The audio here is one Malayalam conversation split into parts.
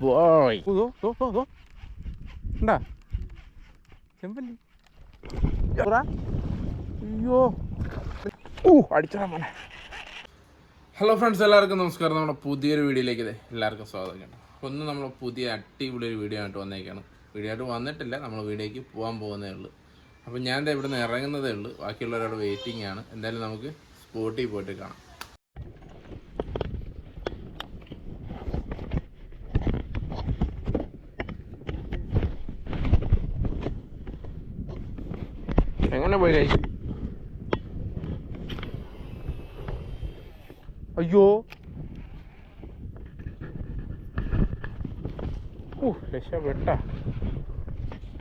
ബോയ് ഉണ്ടാ ചെമ്പല്ലി? അയ്യോ ഊ അടിച്ചടാ മോനെ ഹലോ ഫ്രണ്ട്സ് എല്ലാവർക്കും നമസ്കാരം. നമ്മുടെ പുതിയൊരു വീഡിയോയിലേക്ക് എല്ലാവർക്കും സ്വാഗതം. ചെയ്യണം ഒന്ന് നമ്മൾ പുതിയ അടിപൊളി ഒരു വീഡിയോ ആയിട്ട് വന്നേക്കാണ്. വീഡിയോ ആയിട്ട് വന്നിട്ടില്ല നമ്മൾ വീഡിയോയ്ക്ക് പോകാൻ പോകുന്നേ ഉള്ളൂ. അപ്പോൾ ഞാൻ ഇവിടെ ഇവിടുന്ന് ഇറങ്ങുന്നതേ ഉള്ളൂ. ബാക്കിയുള്ളവരോട് വെയിറ്റിംഗ് ആണ്. എന്തായാലും നമുക്ക് സ്പോട്ടിൽ പോയിട്ട് കാണാം. എങ്ങനെ പോയി കൈ അയ്യോ ഓ രക്ഷപ്പെട്ട.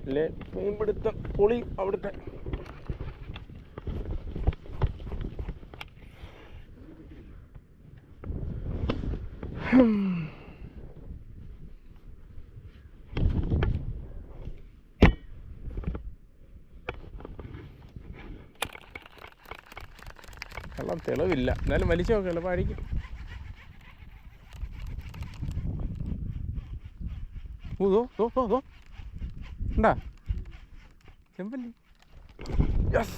അല്ലേ മീൻപിടുത്തം പൊളി അവിടുത്തെ. ഹും. വെള്ളം തെളിവില്ല. എന്നാലും വലിച്ചു നോക്കാം ചിലപ്പോൾ അടിക്കും ഓ തോ തോ ദോ ഉണ്ടാ? ചെമ്പല്ലി. യെസ്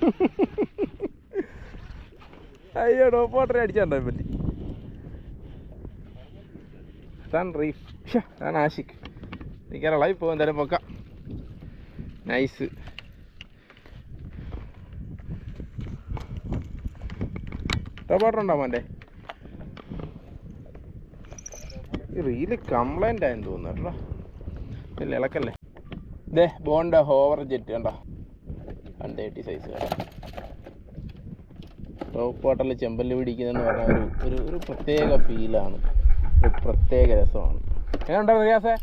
അയ്യോ ഡോപ്പോട്ടറെ അടിച്ചാണ്ടോ ചെമ്പല്ലി? താൻ റീഫ് ഞാൻ താൻ ആഷിക്ക് ലൈവ് ഇപ്പോൾ എന്തായാലും പൊക്കാം. നൈസ് ടൊമാറ്റോ മോന്റെ? ഈ റീൽ കംപ്ലൈന്റ് ആയെന്ന് തോന്നുന്നു ഇല്ല ഇളക്കല്ലേ? ദേ ബോണ്ട ഹോവർ ജെറ്റ് കണ്ടോ? വൺ തേർട്ടി സൈസ് ടോപ്പ് വാട്ടറിൽ ചെമ്പല്ലി പിടിക്കുന്നതെന്ന് പറഞ്ഞാൽ ഒരു ഒരു ഒരു പ്രത്യേക ഫീലാണ് ഒരു പ്രത്യേക രസമാണ്. എങ്ങനെയുണ്ടോ റിയാസേ?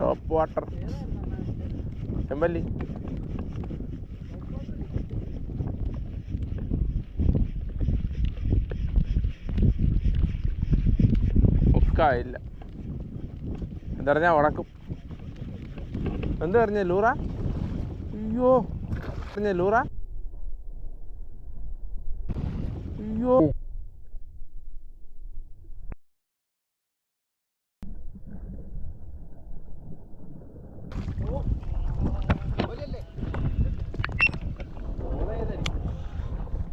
ടോപ്പ് വാട്ടർ ചെമ്പല്ലി. എന്താ ഉണക്കും ഉടക്കും പറഞ്ഞ ലൂറ? അയ്യോ പറഞ്ഞ ലൂറ? അയ്യോ.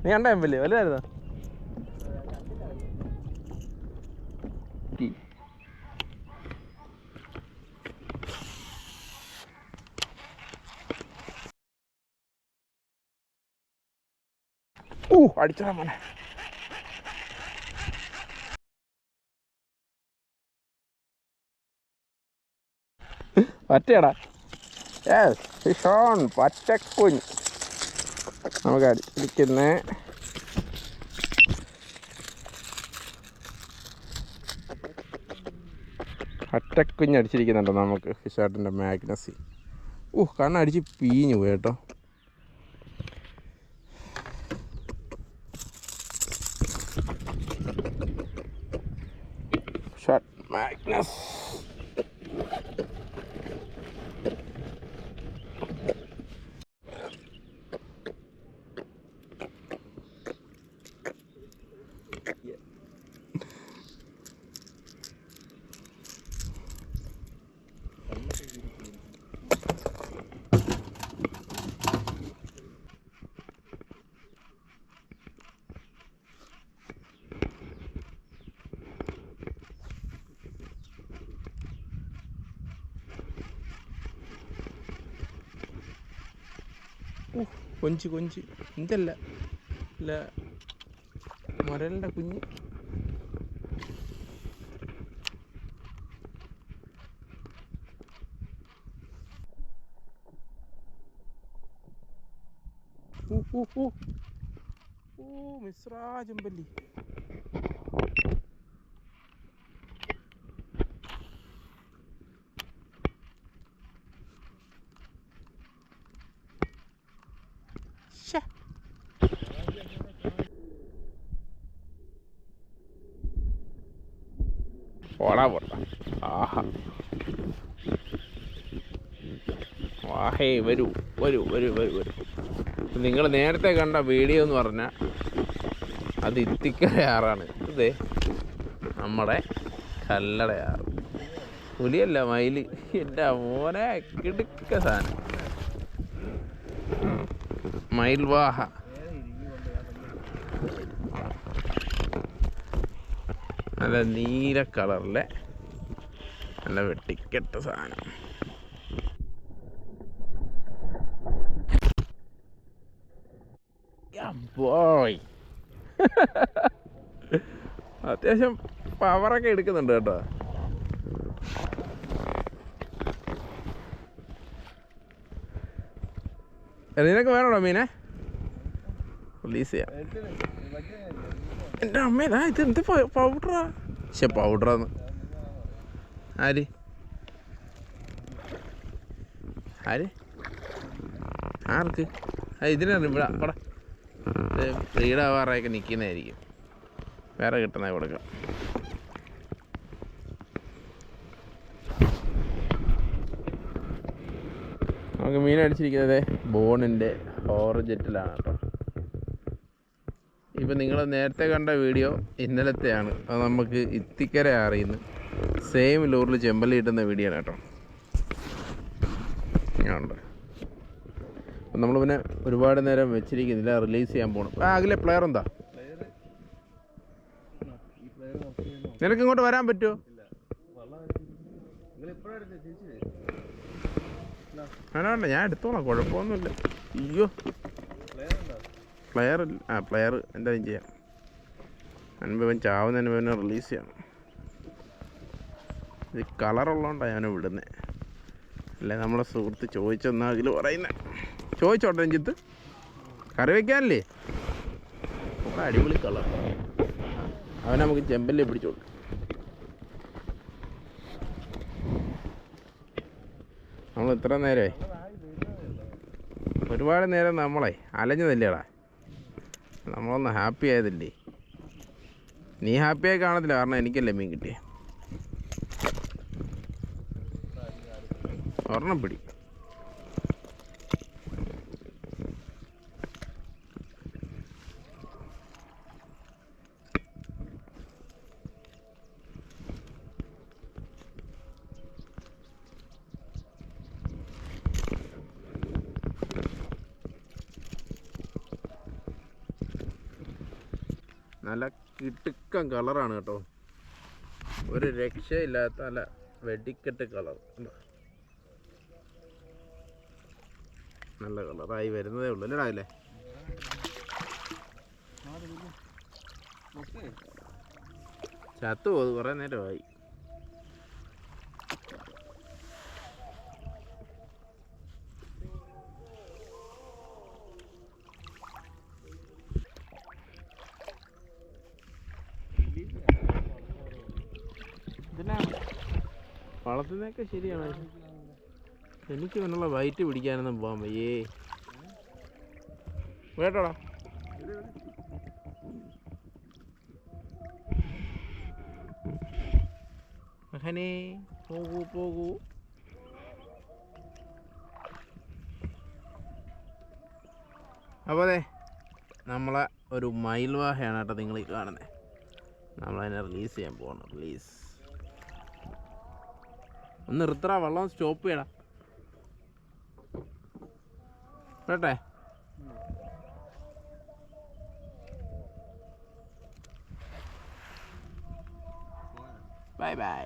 നീ കണ്ട എമ്പല്ലേ വലുതായിരുന്നോ? ഊ അടിച്ചടാ മോനെ. പറ്റയടാ യെസ് ഫിഷോൺ പറ്റക്കുഞ്ഞ് നമുക്ക് അടിക്കുന്നേ. അടിച്ചിരിക്കുന്നുണ്ടോ നമുക്ക്. ഫിഷാട്ടിന്റെ മാഗ്നസി ഓ കണ്ണടിച്ച് പീഞ്ഞു പോയി കേട്ടോ. Magnus. കൊഞ്ച് കൊഞ്ച് ഇതല്ല ഇല്ല മുരലിൻ്റെ കുഞ്ഞ് ഊ, ഊ, ഊ. ഊ, മിശ്രാ ചെമ്പല്ലി പോടാ ആഹാ. വാഹേ വരൂ വരൂ വരൂ വരൂ വരൂ. നിങ്ങൾ നേരത്തെ കണ്ട വീഡിയോ എന്ന് പറഞ്ഞാൽ അത് ഇത്തിക്കരയാറാണ്. ഇതേ നമ്മുടെ കല്ലടയാറ് പുലിയല്ല മയിൽ. എന്റെ മോനെ കിടുക്ക സാധനം. മയിൽവാഹ. നല്ല നീല കളറിലെ നല്ല വെട്ടിക്കെട്ട സാധനം. അത്യാവശ്യം പവറൊക്കെ എടുക്കുന്നുണ്ട് കേട്ടോ. നിനക്ക് വേണോടോ മീനെ? റിലീസ് ചെയ്യാം. എന്റെ അമ്മേതാ ഇത് എന്ത് പൗഡറാ? പക്ഷെ പൗഡറാന്ന്. ആര്? ആര്? ആർക്ക്? ആ ഇതിനാണ് ഇവിടെ അവിടെ. ഫ്രീഡാവാറായൊക്കെ നിൽക്കുന്നതായിരിക്കും വേറെ കിട്ടുന്ന കൊടുക്കാം. നമുക്ക് മീൻ അടിച്ചിരിക്കുന്നത് ബോണിന്റെ ഓറഞ്ചെറ്റിലാണ് കേട്ടോ. ഇപ്പം നിങ്ങൾ നേരത്തെ കണ്ട വീഡിയോ ഇന്നലത്തെയാണ്. അത് നമുക്ക് ഇത്തിക്കര അറിയുന്നു സെയിം ലൂറിൽ ചെമ്പല്ലി ഇട്ടുന്ന വീഡിയോ ആണ് കേട്ടോ. ഉണ്ട്. അപ്പം നമ്മൾ പിന്നെ ഒരുപാട് നേരം വെച്ചിരിക്കുന്നില്ല. റിലീസ് ചെയ്യാൻ പോകണം അകലെ പ്ലെയർ എന്താ? നിനക്ക് ഇങ്ങോട്ട് വരാൻ പറ്റുമോ ഞാൻ എടുത്തോളാം. കുഴപ്പമൊന്നുമില്ല. അയ്യോ. പ്ലെയർ ആ പ്ലെയർ എന്തായാലും ചെയ്യാം. അനുഭവൻ ചാവുന്ന അനുഭവനെ റിലീസ് ചെയ്യണം. ഇത് കളറുള്ളതുകൊണ്ടാണ് ഞാൻ വിടുന്നത് അല്ലേ നമ്മളെ സുഹൃത്ത് ചോദിച്ചെന്നാ അതിൽ പറയുന്നത് ചോദിച്ചോട്ടെ രഞ്ജിത്ത്. കറി വയ്ക്കാനല്ലേ അടിപൊളി കളർ അവനെ നമുക്ക് ചെമ്പല്ലേ പിടിച്ചോളൂ നമ്മൾ ഇത്ര നേരമേ ഒരുപാട് നേരം നമ്മളെ അലഞ്ഞതല്ലേടാ? നമ്മളൊന്ന് ഹാപ്പി ആയതല്ലേ? നീ ഹാപ്പിയായി കാണത്തില്ല കാരണം എനിക്കല്ലേ മീൻ കിട്ടിയേ? ഒരെണ്ണം പിടി. നല്ല കിട്ടുക്കൻ കളറാണ് കേട്ടോ. ഒരു രക്ഷയില്ലാത്ത നല്ല വെടിക്കെട്ട് കളർ. നല്ല കളറായി വരുന്നതേ ഉള്ളൂ. അല്ലേ രാവിലെ? ചത്തു പോകും കുറേ നേരമായി. ഇതിനാ ശരിയാണ്. എനിക്ക് ഇവനുള്ള വയറ്റ് പിടിക്കാനൊന്നും പോകാൻ വയ്യേ. കേട്ടോടാ മഹനേ പോകൂ പോകൂ. അപ്പോൾ അതെ നമ്മളെ ഒരു മയിൽവാഹയാണ് കേട്ടോ നിങ്ങൾ കാണുന്നത് നമ്മളതിനെ റിലീസ് ചെയ്യാൻ പോകണം റിലീസ് ഒന്ന് നിർത്തടാ വെള്ളം സ്റ്റോപ്പ് ചെയ്യടാ. കേട്ടെ? Bye bye